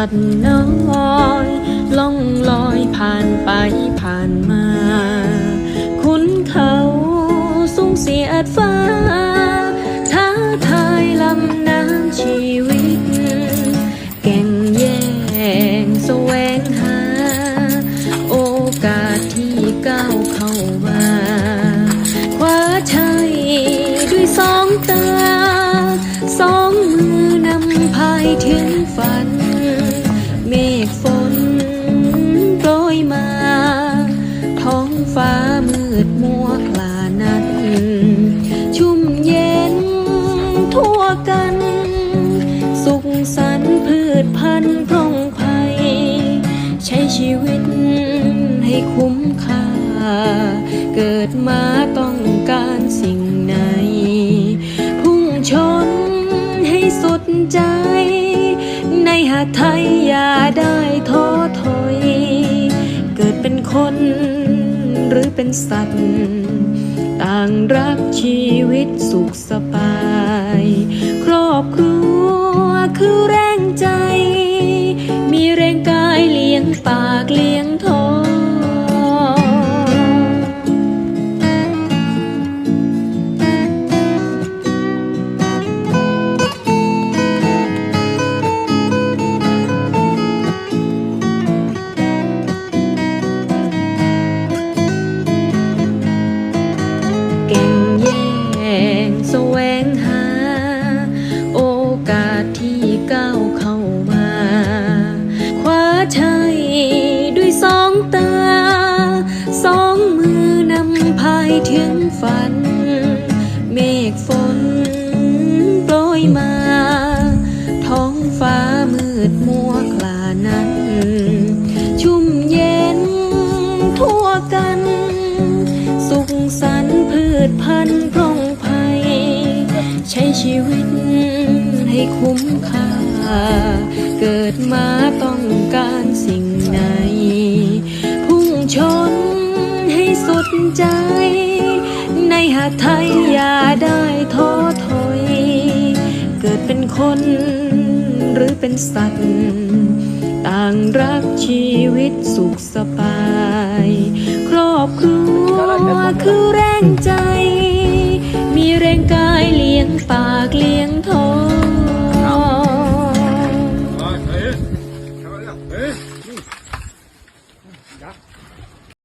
สัตว์น้อยล่องลอยผ่านไปผ่านมา ชีวิตให้คุ้มค่า เกิดมาต้องการสิ่งไหน พุ่งชนให้สุดใจ ในหาไทยอย่าได้ท้อถอย เกิดเป็นคนหรือเป็นสัตว์ ต่างรักชีวิตสุขสบาย ฝัน เมฆฝนโปรยมา ท้องฟ้ามืดมัวคลานั้น ชุ่มเย็นทั่วกัน สุขสันต์พืชพันธุ์พร่องไพรใช้ชีวิตให้คุ้มค่า เกิดมาต้องการสิ่งไหน พุ่งชนให้สุดใจ หาไทยอย่าได้ท้อถอย เกิดเป็นคนหรือเป็นสัตว์ ต่างรักชีวิตสุขสบาย ครอบครัวคือ